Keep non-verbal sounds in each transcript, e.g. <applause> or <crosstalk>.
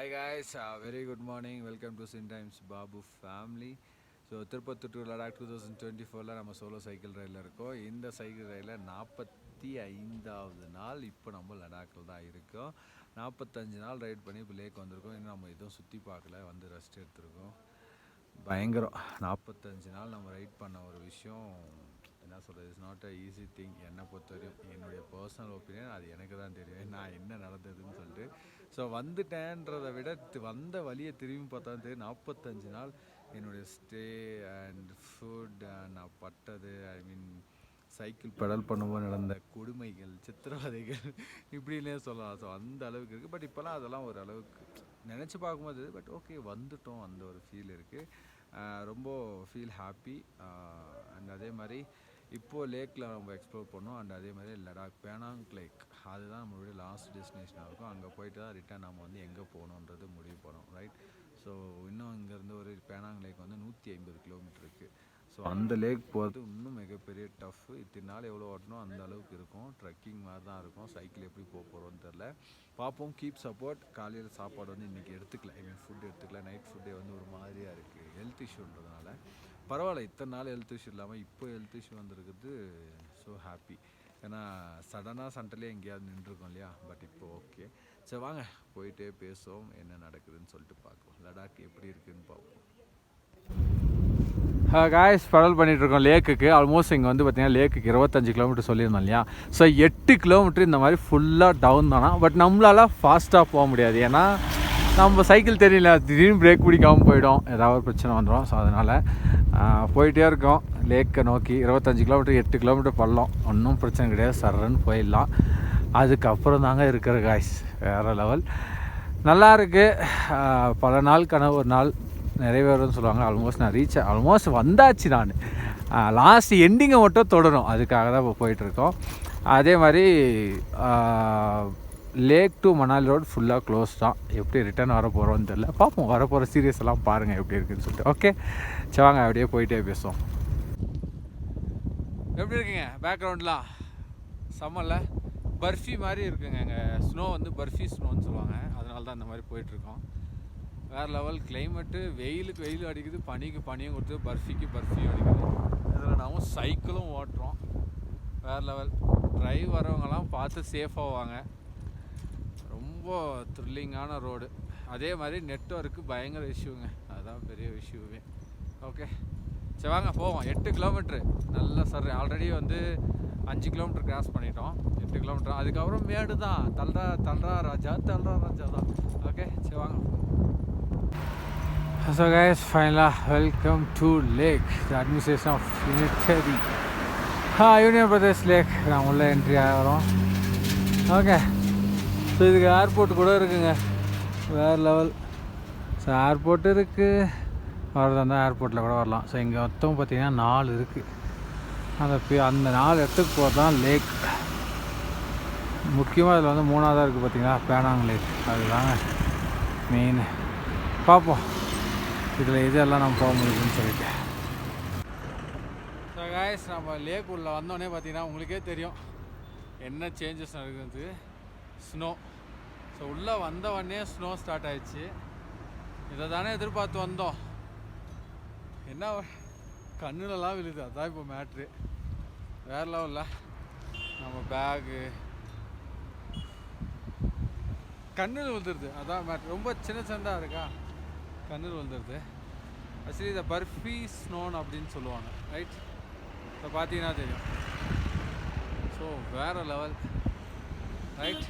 Hi guys very good morning welcome to chin times Babu family so Tirupattur to Ladakh two thousand twenty ஃபோரில் நம்ம solo cycle ரயிலில் இருக்கோம். இந்த cycle ரயிலில் நாற்பத்தி ஐந்தாவது நாள் இப்போ நம்ம லடாக்கில் தான் இருக்கோம். நாற்பத்தஞ்சு நாள் ரைட் பண்ணி இப்போ லேக் வந்திருக்கோம். இன்னும் நம்ம எதுவும் சுற்றி பார்க்கல வந்து ரெஸ்ட் எடுத்திருக்கோம். பயங்கரம். நாற்பத்தஞ்சு நாள் நம்ம ரைட் பண்ண ஒரு விஷயம் என்ன சொல்கிறது it's not a easy thing என்னை பொறுத்தவரையும் என்னுடைய பர்சனல் ஒப்பீனியன் அது எனக்கு தான் தெரியும். நான் என்ன நடந்ததுன்னு சொல்லிட்டு. ஸோ வந்துட்டேன்றதை விட வந்த வழியை திரும்பி பார்த்தா தெரியும் நாற்பத்தஞ்சு நாள் என்னுடைய ஸ்டே அண்ட் ஃபுட் நான் பட்டது ஐ மீன் சைக்கிள் பெடல் பண்ணும்போது நடந்த கொடுமைகள் சித்திரவதைகள் <laughs> இப்படின்னே சொல்லலாம். ஸோ அந்த அளவுக்கு இருக்குது பட் இப்போலாம் அதெல்லாம் ஒரு அளவுக்கு நினச்சி பார்க்கும்போது பட் ஓகே வந்துட்டோம். அந்த ஒரு ஃபீல் இருக்குது ரொம்ப ஃபீல் ஹாப்பி அண்ட் அதே மாதிரி இப்போது லேக்கில் நம்ம எக்ஸ்ப்ளோர் பண்ணோம் அண்ட் அதே மாதிரி லடாக் பேனாங் லேக். அதுதான் நம்மளுடைய லாஸ்ட் டெஸ்டினேஷனாக இருக்கும். அங்கே போயிட்டு தான் ரிட்டர்ன் நம்ம வந்து எங்கே போகணுன்றது முடிவு பண்ணோம் ரைட் ஸோ இன்னும் இங்கேருந்து ஒரு பேனாங் லேக் வந்து நூற்றி ஐம்பது கிலோமீட்டருக்கு ஸோ அந்த லேக் போகிறது இன்னும் மிகப்பெரிய டஃப் இத்தனை நாள் எவ்வளோ ஓட்டணும் அந்த அளவுக்கு இருக்கும். ட்ரெக்கிங் மாதிரி தான் இருக்கும். சைக்கிள் எப்படி போக போகிறோன்னு தெரில பார்ப்போம். கீப் சப்போர்ட் காலையில் சாப்பாடு வந்து இன்றைக்கி எடுத்துக்கல. ஐ மீன் ஃபுட் எடுத்துக்கல. நைட் ஃபுட்டே வந்து ஒரு மாதிரியாக இருக்குது ஹெல்த் இஷ்யூன்றதுனால பரவாயில்ல. இத்தனை நாள் ஹெல்த் இஷ்யூ இல்லாமல் இப்போ ஹெல்த் இஷ்யூ வந்திருக்குது. ஸோ ஹாப்பி ஏன்னா சடனாக சண்டையிலே எங்கேயாவது நின்றுருக்கோம் இல்லையா? பட் இப்போ ஓகே சரி வாங்க. போயிட்டே பேசுவோம். என்ன நடக்குதுன்னு சொல்லிட்டு பார்க்குவோம் லடாக் எப்படி இருக்குதுன்னு பார்ப்போம். Uh, காய்ஸ் படல் பண்ணிகிட்ருக்கோம் லேக்குக்கு. ஆல்மோஸ்ட் இங்கே வந்து பார்த்திங்கன்னா லேக்குக்கு இருபத்தஞ்சு கிலோமீட்டர் சொல்லியிருந்தோம் இல்லையா? ஸோ எட்டு கிலோமீட்டர் இந்த மாதிரி ஃபுல்லாக டவுன் தானா? பட் நம்மளால் ஃபாஸ்ட்டாக போக முடியாது. ஏன்னா நம்ம சைக்கிள் தெரியல. திடீர்னு பிரேக் பிடிக்காமல் போயிடும். ஏதாவது ஒரு பிரச்சனை வந்துடும் ஸோ அதனால் uh, போயிட்டே இருக்கோம். லேக்கை நோக்கி இருபத்தஞ்சு கிலோமீட்டர் எட்டு கிலோமீட்டர் பள்ளம். ஒன்றும் பிரச்சனை கிடையாது. சர்றன்னு போயிடலாம். அதுக்கப்புறம் தாங்க இருக்கிற காய்ஸ் வேறு லெவல் நல்லா இருக்குது uh, பல நாள் கனவு. ஒரு நாள் நிறைவேறும்னு சொல்லுவாங்க ஆல்மோஸ்ட் நான் ரீச் ஆல்மோஸ்ட் வந்தாச்சு நான். லாஸ்ட் எண்டிங்கை மட்டும் தொடரும். அதுக்காக தான் இப்போ போயிட்டுருக்கோம். அதே மாதிரி லேக் டு மணாலி ரோடு ஃபுல்லாக க்ளோஸ் தான். எப்படி ரிட்டர்ன் வர போகிறோன்னு தெரில பார்ப்போம் வர போகிற சீரியஸ் எல்லாம் பாருங்கள் எப்படி இருக்குன்னு சொல்லிட்டு. ஓகே சரி வாங்க அப்படியே போயிட்டே பேசுவோம். எப்படி இருக்குங்க? பேக்ரவுண்ட்லாம் செம்மல்ல. பர்ஃபி மாதிரி இருக்குங்க. அங்கே ஸ்னோ வந்து பர்ஃபி ஸ்னோன்னு சொல்லுவாங்க. அதனால தான் இந்த மாதிரி போயிட்டுருக்கோம். வேறு லெவல் கிளைமேட்டு வெயிலுக்கு வெயில் அடிக்குது பனிக்கு பனியும் கொடுத்து பர்ஃபிக்கு பர்ஃபியும் அடிக்குது. இதில் நாமும் சைக்கிளும் ஓட்டுறோம். வேறு லெவல் ட்ரைவ் வரவங்கலாம் பார்த்து சேஃபாக வாங்க. ரொம்ப த்ரில்லிங்கான ரோடு அதே மாதிரி நெட்ஒர்க்கு பயங்கர இஷ்யூங்க அதுதான் பெரிய இஷ்யூவே ஓகே சரி வாங்க போவோம். எட்டு கிலோமீட்ரு நல்லா சார். ஆல்ரெடி வந்து அஞ்சு கிலோமீட்டர் கிராஸ் பண்ணிட்டோம். எட்டு கிலோமீட்டர் அதுக்கப்புறம் மேடு தான். தல்ரா தல்ரா ராஜா தல்ரா ராஜா தான். ஓகே சரி வாங்க. ஸோ கைஸ் ஃபைனலாக welcome to Leh the administration of unitary uh union Pradesh Leh நான் உள்ளே என்ட்ரி ஆகிறோம் ஓகே ஸோ இதுக்கு ஏர்போர்ட் கூட இருக்குங்க வேறு லெவல் ஸோ ஏர்போர்ட் இருக்குது வரதா இருந்தால் ஏர்போர்ட்டில் கூட வரலாம் ஸோ இங்கே மொத்தம் பார்த்திங்கன்னா நாலு இருக்குது அந்த பே- அந்த நாலு இடத்துக்கு போகிறது தான் லேக் முக்கியமாக இதில் வந்து மூணாவதாக இருக்குது பார்த்திங்கன்னா பேனாங் லேக் அதுதாங்க மெயின் பார்ப்போம் இதில் இதெல்லாம் நம்ம போக முடியுதுன்னு சொல்லிட்டு. ஸோ காய்ஸ் நம்ம லேக் உள்ள வந்தோடனே பார்த்தீங்கன்னா உங்களுக்கே தெரியும். என்ன சேஞ்சஸ் நடக்குது? ஸ்னோ ஸோ உள்ளே வந்தவொடனே ஸ்னோ ஸ்டார்ட் ஆயிடுச்சு. இதை தானே எதிர்பார்த்து வந்தோம். என்ன கண்ணுலலாம் விழுது. அதான் இப்போ மேட்ரு வேறு லெவலில் நம்ம பேகு கண்ணில் விழுந்துருது. அதான் மேட்ரு ரொம்ப சின்ன சின்னதாக இருக்கா? கண்ணில் வந்துடுது ஆக்சுவலி இதை பர்ஃபி ஸ்னோன் அப்படின்னு சொல்லுவாங்க ரைட் இப்போ பார்த்தீங்கன்னா தெரியும். ஸோ வேறு லெவல் ரைட்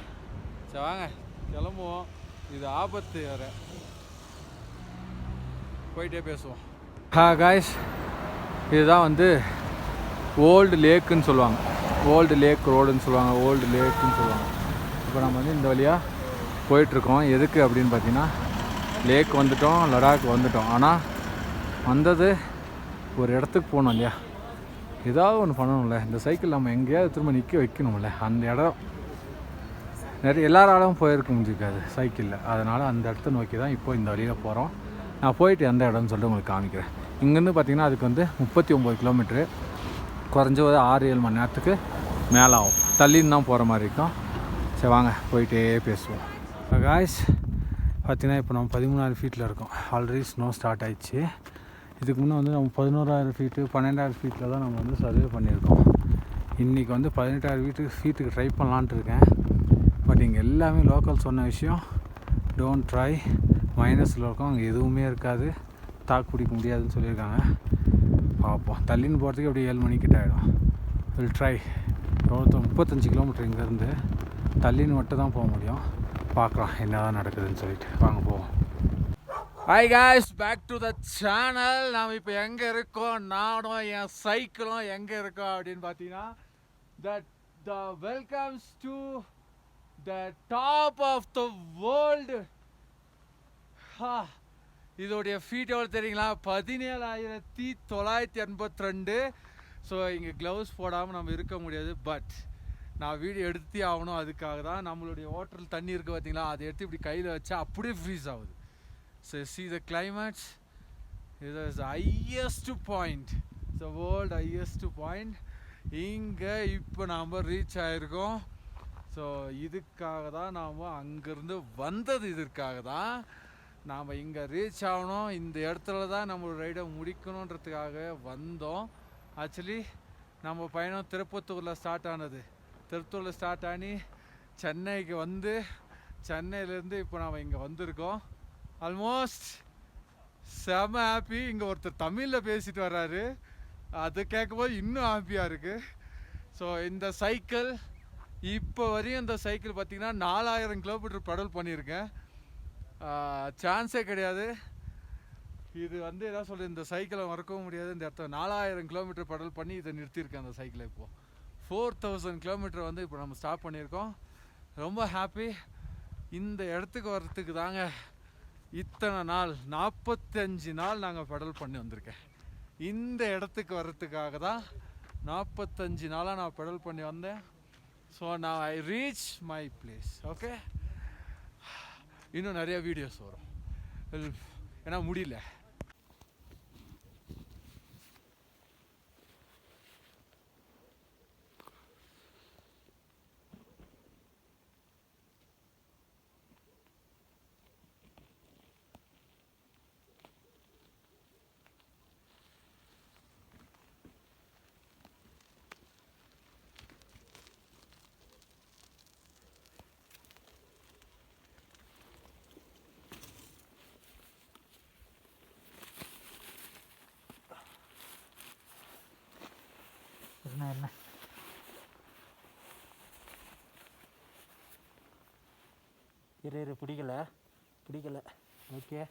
சரி வாங்க கிளம்புவோம். இது ஆபத்து வேறு. போயிட்டே பேசுவோம். ஹா காய்ஸ் இதுதான் வந்து ஓல்டு லேக்குன்னு சொல்லுவாங்க. ஓல்டு லேக் ரோடுன்னு சொல்லுவாங்க. ஓல்டு லேக்குன்னு சொல்லுவாங்க. இப்போ நம்ம வந்து இந்த வழியாக போயிட்டுருக்கோம். எதுக்கு அப்படின்னு பார்த்தீங்கன்னா லேக் வந்துட்டோம் லடாக் வந்துட்டோம். ஆனால் வந்தது ஒரு இடத்துக்கு போகணும் இல்லையா? ஏதாவது ஒன்று பண்ணணும்ல. இந்த சைக்கிள் நம்ம எங்கேயாவது திரும்ப நிற்க வைக்கணும்ல. அந்த இடம் நிறைய எல்லாராலும் போயிருக்க முடிஞ்சிருக்காது சைக்கிளில் அதனால் அந்த இடத்த நோக்கி தான் இப்போ இந்த வழியில் போகிறோம் நான் போயிட்டு எந்த இடம்னு சொல்லிட்டு உங்களுக்கு காமிக்கிறேன். இங்கேருந்து பார்த்தீங்கன்னா அதுக்கு வந்து முப்பத்தி ஒம்பது கிலோமீட்ரு குறைஞ்ச ஒரு ஆறு ஏழு மணி நேரத்துக்கு மேலே ஆகும் தள்ளின்னு தான் போகிற மாதிரி இருக்கும். சரி வாங்க போயிட்டே பேசுவோம். காய்ஸ் பார்த்திங்கன்னா இப்போ நம்ம பதிமூணாயிரம் ஃபீட்டில் இருக்கோம். ஆல்ரெடி ஸ்னோ ஸ்டார்ட் ஆயிடுச்சு. இதுக்கு முன்னே வந்து நம்ம பதினோராயிரம் ஃபீட்டு பன்னெண்டாயிரம் ஃபீட்டில் தான் நம்ம வந்து சர்வே பண்ணியிருக்கோம். இன்றைக்கி வந்து பதினெட்டாயிரம் வீட்டுக்கு ஃபீட்டுக்கு ட்ரை பண்ணலான்ட்டு இருக்கேன். பட் இங்கே எல்லாமே லோக்கல் சொன்ன விஷயம். டோன்ட் ட்ரை மைனஸில் இருக்கும். அங்கே எதுவுமே இருக்காது. தாக்கு பிடிக்க முடியாதுன்னு சொல்லியிருக்காங்க. பார்ப்போம். தள்ளின்னு போகிறதுக்கு அப்படியே ஏழு மணிக்கிட்ட ஆகிடும் வில் ட்ரை முப்பத்தஞ்சு கிலோமீட்டர் இங்கேருந்து. தள்ளின்னு மட்டும் தான் போக முடியும். பார்க்கலாம் என்ன தான் நடக்குதுன்னு சொல்லிட்டு. வாங்க போவோம். Hi guys back to the channel நாம் இப்போ எங்கே இருக்கோம்? நானும் என் சைக்கிளும் எங்கே இருக்கோம் அப்படின்னு பார்த்தீங்கன்னா that the welcomes to the top of the world இதோடைய ஃபீட் எவ்வளோ தெரியுங்களா? பதினேழாயிரத்தி தொள்ளாயிரத்தி எண்பத்தி ரெண்டு. ஸோ இங்கே க்ளவுஸ் போடாமல் நம்ம இருக்க முடியாது பட் நான் வீடியோ எடுத்தே ஆகணும். அதுக்காக தான் நம்மளுடைய ஹோட்டல் தண்ணி இருக்குது பார்த்தீங்களா அதை எடுத்து இப்படி கையில் வச்சா அப்படியே ஃப்ரீஸ் ஆகுது. ஸோ சி த கிளைமேட்ஸ் இது is the point the world world point இங்கே இப்போ நாம் ரீச் ஆகிருக்கோம் ஸோ இதுக்காக தான் நாம் அங்கேருந்து வந்தது. இதற்காக தான் நாம் இங்கே ரீச் ஆகணும். இந்த இடத்துல தான் நம்மளோட ரைடை முடிக்கணுன்றதுக்காக வந்தோம். ஆக்சுவலி நம்ம பயணம் திருப்பத்தூரில் ஸ்டார்ட் ஆனது. திருத்தூரில் ஸ்டார்ட் ஆனி சென்னைக்கு வந்து சென்னையிலேருந்து இப்போ நாம் இங்கே வந்திருக்கோம். ஆல்மோஸ்ட் செம ஹாப்பி இங்கே ஒருத்தர் தமிழில் பேசிட்டு வர்றாரு. அது கேட்கும்போது இன்னும் ஹாப்பியாக இருக்குது ஸோ இந்த சைக்கிள் இப்போ வரையும் இந்த சைக்கிள் பார்த்திங்கன்னா நாலாயிரம் கிலோமீட்டர் பெடல் பண்ணியிருக்கேன். சான்ஸே கிடையாது. இது வந்து என்ன சொல்கிறது இந்த சைக்கிளை மறக்கவும் முடியாது. இந்த இடத்த நாலாயிரம் கிலோமீட்டர் பெடல் பண்ணி இதை நிறுத்தியிருக்கேன் அந்த சைக்கிளை இப்போது ஃபோர் தௌசண்ட் கிலோமீட்டர் வந்து இப்போ நம்ம ஸ்டாப் பண்ணியிருக்கோம். ரொம்ப ஹாப்பி இந்த இடத்துக்கு வர்றதுக்கு தாங்க இத்தனை நாள் நாற்பத்தஞ்சு நாள் நாங்கள் பெடல் பண்ணி வந்திருக்கேன். இந்த இடத்துக்கு வர்றதுக்காக தான் நாற்பத்தஞ்சு நாளாக நான் பெடல் பண்ணி வந்தேன். ஸோ நான் I reach my place okay இன்னும் நிறைய வீடியோஸ் வரும். ஏன்னா முடியல என்ன என்ன இரு இரு பிடிக்கல. பிடிக்கல. ஓகே.